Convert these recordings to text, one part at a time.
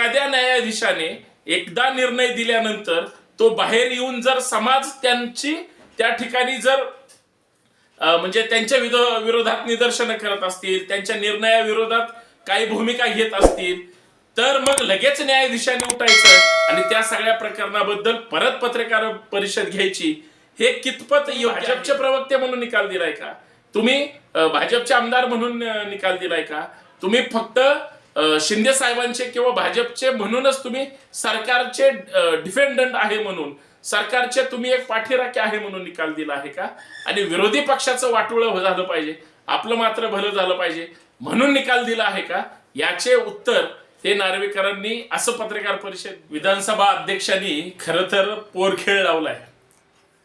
एखाद्या न्यायाधीशाने एकदा निर्णय दिल्यानंतर तो बाहेर येऊन जर समाज त्यांची त्या ठिकाणी जर म्हणजे त्यांच्या विरोधात निदर्शनं करत असतील त्यांच्या निर्णयाविरोधात काही भूमिका घेत असतील तर मग लगेच न्यायाधीशाने उठायचं आणि त्या सगळ्या प्रकरणाबद्दल परत पत्रकार परिषद घ्यायची. हे कितपत भाजपचे प्रवक्ते म्हणून निकाल दिलाय का? तुम्ही भाजपचे आमदार म्हणून निकाल दिलाय का? तुम्ही फक्त शिंदे साहेबांचे किंवा भाजपचे म्हणूनच तुम्ही सरकारचे डिफेंडंट आहे म्हणून सरकारचे तुम्ही एक पाठीराखे आहे म्हणून निकाल दिला आहे का? आणि विरोधी पक्षाचं वाटोळं हो झालं पाहिजे आपलं मात्र भलं झालं पाहिजे म्हणून निकाल दिला आहे का? याचे उत्तर हे नार्वेकरांनी असं पत्रकार परिषद विधानसभा अध्यक्षांनी खरं तर पोरखेळ लावलाय.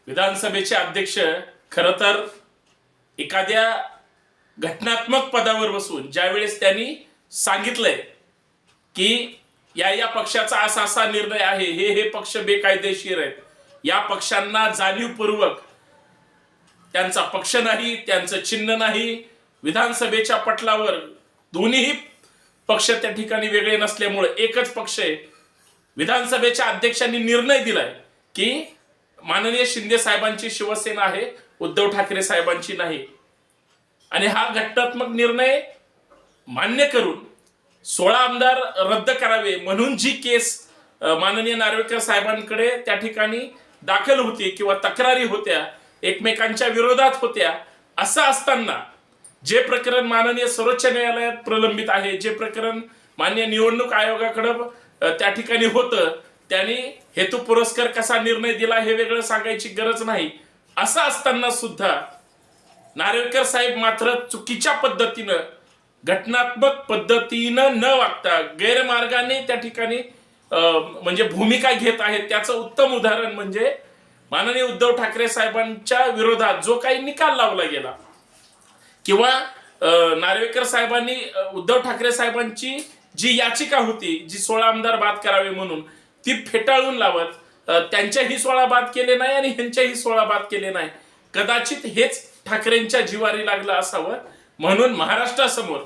विधानसभेचे अध्यक्ष खरं तर एखाद्या घटनात्मक पदावर बसून ज्यावेळेस त्यांनी सांगितलंय की या या पक्षाचा असा असा निर्णय आहे हे हे पक्ष बेकायदेशीर आहेत. या पक्षांना जाणीवपूर्वक त्यांचा पक्ष नाही त्यांचं चिन्ह नाही विधानसभेच्या पटलावर दोन्हीही पक्ष त्या ठिकाणी वेगळे नसल्यामुळे एकच पक्ष आहे. विधानसभेच्या अध्यक्षांनी निर्णय दिलाय की माननीय शिंदे साहेबांची शिवसेना आहे उद्धव ठाकरे साहेबांची नाही. आणि हा घटनात्मक निर्णय मान्य करून सोळा आमदार रद्द करावे म्हणून जी केस माननीय नार्वेकर साहेबांकडे त्या ठिकाणी दाखल होती किंवा तक्रारी होत्या एकमेकांच्या विरोधात होत्या असं असताना जे प्रकरण माननीय सर्वोच्च न्यायालयात प्रलंबित आहे जे प्रकरण मान्य निवडणूक आयोगाकडं त्या ठिकाणी होतं त्यांनी हेतू पुरस्कार कसा निर्णय दिला हे वेगळं सांगायची गरज नाही. असं असताना सुद्धा नार्वेकर साहेब मात्र चुकीच्या पद्धतीनं घटनात्मक पद्धतीनं न वागता गैरमार्गाने त्या ठिकाणी अं, म्हणजे भूमिका घेत आहेत. त्याचं उत्तम उदाहरण म्हणजे माननीय उद्धव ठाकरे साहेबांच्या विरोधात जो काही निकाल लावला गेला किंवा नार्वेकर साहेबांनी उद्धव ठाकरे साहेबांची जी याचिका होती जी सोळा आमदार बाद करावे म्हणून ती फेटाळून लावत त्यांच्याही सोळा बाद केले नाही आणि ह्यांच्याही सोळा बाद केले नाही. कदाचित हेच ठाकरेंच्या जिवारी लागलं असावं म्हणून महाराष्ट्रासमोर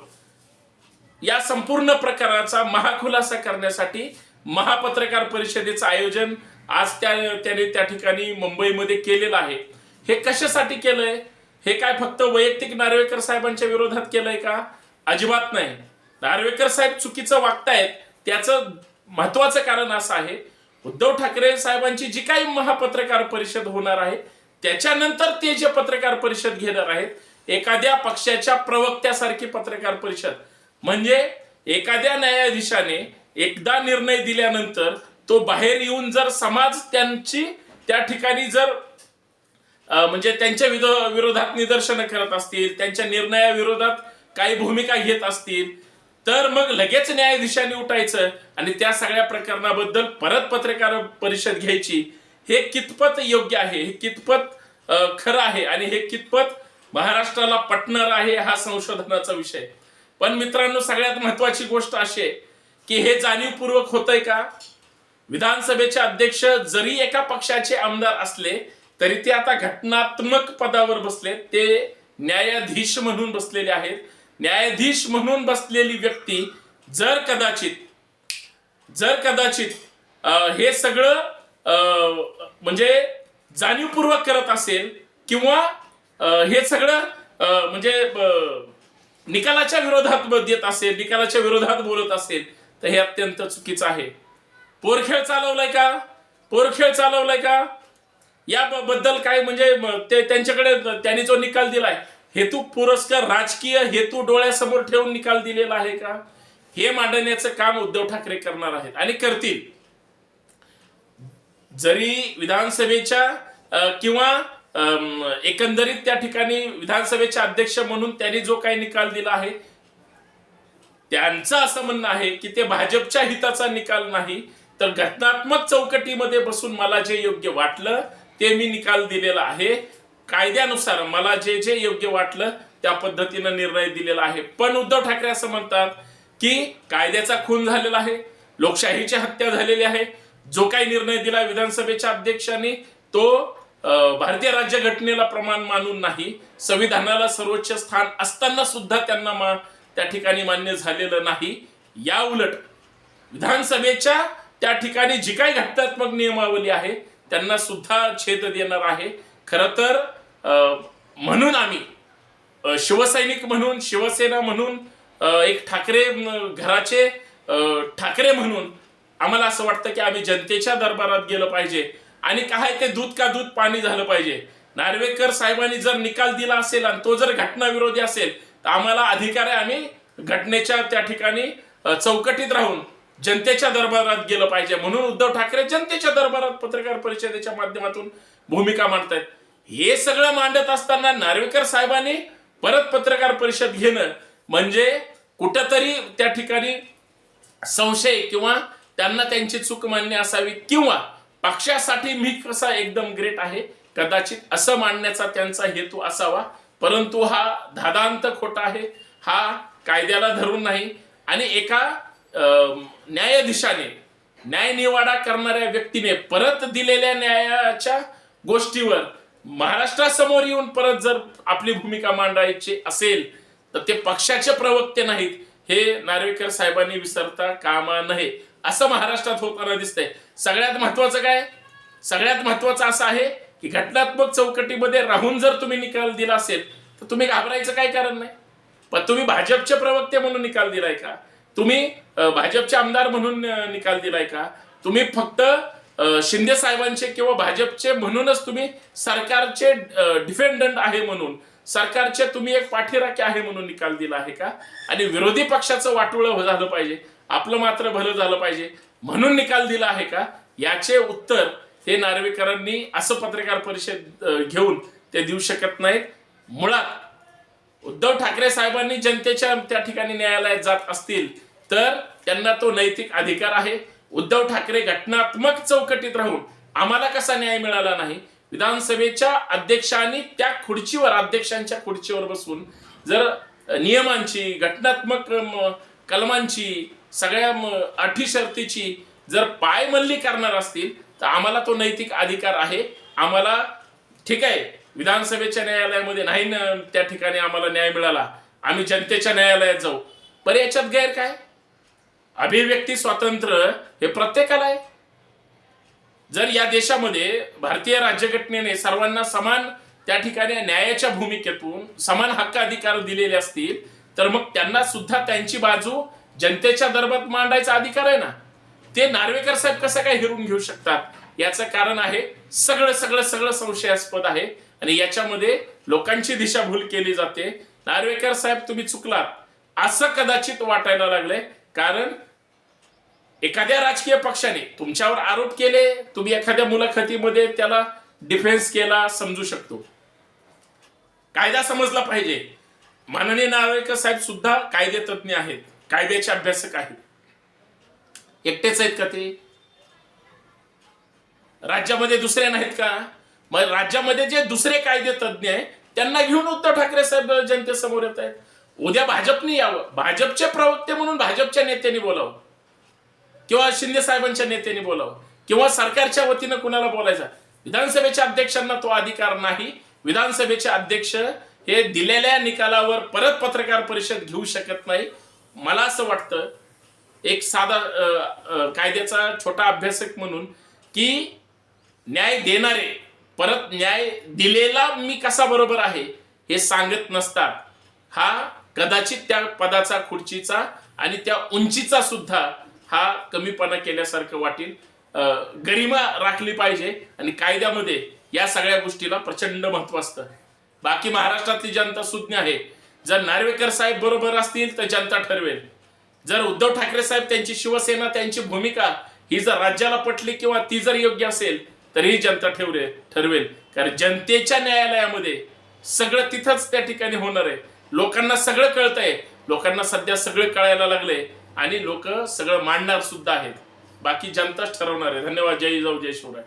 या संपूर्ण प्रकाराचा महाखुलासा करण्यासाठी महापत्रकार परिषदेचं आयोजन आज त्या त्याने त्या ठिकाणी मुंबईमध्ये केलेलं आहे. हे कशासाठी केलंय? हे काय फक्त वैयक्तिक नार्वेकर साहेबांच्या विरोधात केलंय का? अजिबात नाही. नार्वेकर साहेब चुकीचं वागतायत त्याचं महत्वाचं कारण असं आहे. उद्धव ठाकरे साहेबांची जी काही महापत्रकार परिषद होणार आहे त्याच्यानंतर ते जे पत्रकार परिषद घेणार आहेत एखाद्या पक्षाच्या प्रवक्त्यासारखी पत्रकार परिषद. म्हणजे एखाद्या न्यायाधीशाने एकदा निर्णय दिल्यानंतर तो बाहेर येऊन जर समाज त्यांची त्या ठिकाणी जर म्हणजे त्यांच्या विरोधात निदर्शनं करत असतील त्यांच्या निर्णयाविरोधात काही भूमिका घेत असतील तर मग लगेच न्यायाधीशाने उठायचं आणि त्या सगळ्या प्रकरणाबद्दल परत पत्रकार परिषद घ्यायची. हे कितपत योग्य आहे? हे कितपत खरं आहे? आणि हे कितपत महाराष्ट्राला पटणार आहे हा संशोधनाचा विषय. पण मित्रांनो सगळ्यात महत्वाची गोष्ट अशी आहे की हे जाणीवपूर्वक होतंय का? विधानसभेचे अध्यक्ष जरी एका पक्षाचे आमदार असले तरी ते आता घटनात्मक पदावर बसले. ते न्यायाधीश म्हणून बसलेले आहेत. न्यायाधीश म्हणून बसलेली व्यक्ती जर कदाचित जर कदाचित हे सगळं अं, म्हणजे जाणीवपूर्वक करत असेल किंवा हे सगळं अं, म्हणजे निकालाच्या विरोधात देत असेल निकालाच्या विरोधात बोलत असेल तर हे अत्यंत चुकीचं आहे. पोरखेळ चालवलाय का? पोरखेळ चालवलाय का? या बद्दल काय म्हणजे ते त्यांच्याकडे त्यांनी जो निकाल दिलाय हेतू पुरस्कार राजकीय हेतू डोळ्यासमोर ठेवून निकाल दिलेला आहे का? हे मांडण्याचं काम उद्धव ठाकरे करणार आहेत आणि करतील. जरी विधानसभेच्या किंवा एकंदरीत त्या ठिकाणी विधानसभेचे अध्यक्ष म्हणून त्यांनी जो काही निकाल दिला आहे त्यांचं असं म्हणणं आहे की ते भाजपच्या हिताचा निकाल नाही तर घटनात्मक चौकटीमध्ये बसून मला जे योग्य वाटलं ते मी निकाल दिलेला आहे. कायद्यानुसार मला जे जे योग्य वाटलं त्या पद्धतीनं निर्णय दिलेला आहे. पण उद्धव ठाकरे असं म्हणतात की कायद्याचा खून झालेला आहे लोकशाहीची हत्या झालेली आहे. जो काही निर्णय दिला विधानसभेच्या अध्यक्षांनी तो भारतीय राज्यघटनेला प्रमाण मानून नाही संविधानाला सर्वोच्च स्थान असताना सुद्धा त्यांना मा- त्या ठिकाणी मान्य झालेलं नाही. या उलट विधानसभेच्या त्या ठिकाणी जी काही घटनात्मक नियमावली आहे त्यांना सुद्धा छेद देणार आहे. खर तर अं, म्हणून आम्ही शिवसैनिक म्हणून शिवसेना म्हणून एक ठाकरे घराचे ठाकरे म्हणून आम्हाला असं वाटतं की आम्ही जनतेच्या दरबारात गेलं पाहिजे. आणि काय ते दूध का दूध पाणी झालं पाहिजे. नार्वेकर साहेबांनी जर निकाल दिला असेल आणि तो जर घटनाविरोधी असेल तर आम्हाला अधिकार आहे आम्ही घटनेच्या त्या ठिकाणी चौकटीत राहून जनतेच्या दरबारात गेलं पाहिजे. म्हणून उद्धव ठाकरे जनतेच्या दरबारात पत्रकार परिषदेच्या माध्यमातून भूमिका मांडतायत. हे सगळं मांडत असताना नार्वेकर साहेबांनी परत पत्रकार परिषद घेणं म्हणजे कुठंतरी त्या ठिकाणी संशय किंवा त्यांना त्यांची चूक मान्य असावी किंवा पक्षासाठी मी कसा एकदम ग्रेट आहे? कदाचित असं मांडण्याचा त्यांचा हेतू असावा. परंतु हा धादांत खोटा आहे. हा कायद्याला धरून नाही. आणि एका न्यायाधीशाने न्यायनिवाडा करणाऱ्या व्यक्तीने परत दिलेल्या न्यायाच्या गोष्टीवर महाराष्ट्रासमोर येऊन परत जर आपली भूमिका मांडायची असेल तर ते पक्षाचे प्रवक्ते नाहीत. हे नार्वेकर साहेबांनी विसरता कामा नये. असं महाराष्ट्रात होताना दिसतंय. सगळ्यात महत्वाचं काय? सगळ्यात महत्वाचं असं आहे की घटनात्मक चौकटीमध्ये राहून जर तुम्ही निकाल दिला असेल तर तुम्ही घाबरायचं काय कारण नाही? पण तुम्ही भाजपचे प्रवक्ते म्हणून निकाल दिलाय का? तुम्ही भाजपचे आमदार म्हणून निकाल दिलाय का? तुम्ही फक्त शिंदे साहेबांचे किंवा भाजपचे म्हणूनच तुम्ही सरकारचे डिफेंडंट आहे म्हणून सरकारचे तुम्ही एक पाठीराखे आहे म्हणून निकाल दिला आहे का? आणि विरोधी पक्षाचं वाटोळं झालं पाहिजे. आपलं मात्र भलं झालं पाहिजे. म्हणून निकाल दिला आहे का? याचे उत्तर हे नार्वेकरांनी असं पत्रकार परिषद घेऊन ते देऊ शकत नाहीत. मुळात उद्धव ठाकरे साहेबांनी जनतेच्या त्या ठिकाणी न्यायालयात जात असतील तर त्यांना तो नैतिक अधिकार आहे. उद्धव ठाकरे घटनात्मक चौकटीत राहून आम्हाला कसा न्याय मिळाला नाही? विधानसभेच्या अध्यक्षांनी त्या खुर्चीवर अध्यक्षांच्या खुर्चीवर बसून जर नियमांची घटनात्मक कलमांची सगळ्या अठी अटी शर्तीची जर पायमल्ली करणार असतील तर आम्हाला तो नैतिक अधिकार आहे. आम्हाला ठीक आहे विधानसभेच्या न्यायालयामध्ये नाही ना त्या ठिकाणी आम्हाला न्याय मिळाला. आम्ही जनतेच्या न्यायालयात जाऊ. पर याच्यात गैर काय अभिव्यक्ती स्वातंत्र्य हे प्रत्येकाला आहे. जर या देशामध्ये भारतीय राज्यघटनेने सर्वांना समान त्या ठिकाणी न्यायाच्या भूमिकेतून समान हक्क अधिकार दिलेले असतील तर मग त्यांना सुद्धा त्यांची बाजू जनतेच्या दरबार मांडायचा अधिकार आहे ना? ते नार्वेकर साहेब कसं काय हिरून घेऊ शकतात? याचं कारण आहे सगळं सगळं सगळं संशयास्पद आहे आणि याच्यामध्ये लोकांची दिशाभूल केली जाते. नार्वेकर साहेब तुम्ही चुकलात. असं कदाचित वाटायला लागलंय कारण एखाद्या राजकीय पक्षाने तुमच्यावर आरोप केले तुम्ही एखाद्या मुलाखतीमध्ये त्याला डिफेन्स केला समजू शकतो. कायदा समजला पाहिजे. माननीय नावेकर साहेब सुद्धा कायदे तज्ज्ञ आहेत कायद्याचे अभ्यासक आहेत. एकटेच आहेत का ते? राज्यामध्ये दुसरे नाहीत का? मग राज्यामध्ये जे दुसरे कायदे तज्ज्ञ आहेत त्यांना घेऊन उद्धव ठाकरे साहेब जनतेसमोर येत आहेत. उद्या भाजपने यावं. भाजपचे प्रवक्ते म्हणून भाजपच्या नेत्यांनी बोलावं. किंवा शिंदे साहेबांच्या नेत्यांनी बोलावं. किंवा सरकारच्या वतीनं कुणाला बोलायचं? विधानसभेच्या अध्यक्षांना तो अधिकार नाही. विधानसभेचे अध्यक्ष हे दिलेल्या निकालावर परत पत्रकार परिषद घेऊ शकत नाही. मला असं वाटतं एक साधा कायद्याचा छोटा अभ्यासक म्हणून की न्याय देणारे परत न्याय दिलेला मी कसा बरोबर आहे हे सांगत नसतात. हा कदाचित त्या पदाचा खुर्चीचा आणि त्या उंचीचा सुद्धा हा कमीपणा केल्यासारखं वाटेल. अं, गरिमा राखली पाहिजे आणि कायद्यामध्ये या सगळ्या गोष्टीला प्रचंड महत्त्व असतं. बाकी महाराष्ट्रातली जनता सुज्ञ आहे. जर नार्वेकर साहेब बरोबर असतील तर जनता ठरवेल. जर उद्धव ठाकरे साहेब त्यांची शिवसेना त्यांची भूमिका ही जर राज्याला पटली किंवा ती जर योग्य असेल तर ही जनता ठेवले ठरवेल. कारण जनतेच्या न्यायालयामध्ये सगळं तिथंच त्या ठिकाणी होणार आहे. लोकांना सगळं कळतंय. लोकांना सध्या सगळं कळायला लागले आणि लोक सगळं मांडणार सुद्धा आहेत. बाकी जनताच ठरवणार आहे. धन्यवाद. जय जाऊ जय शिवराय.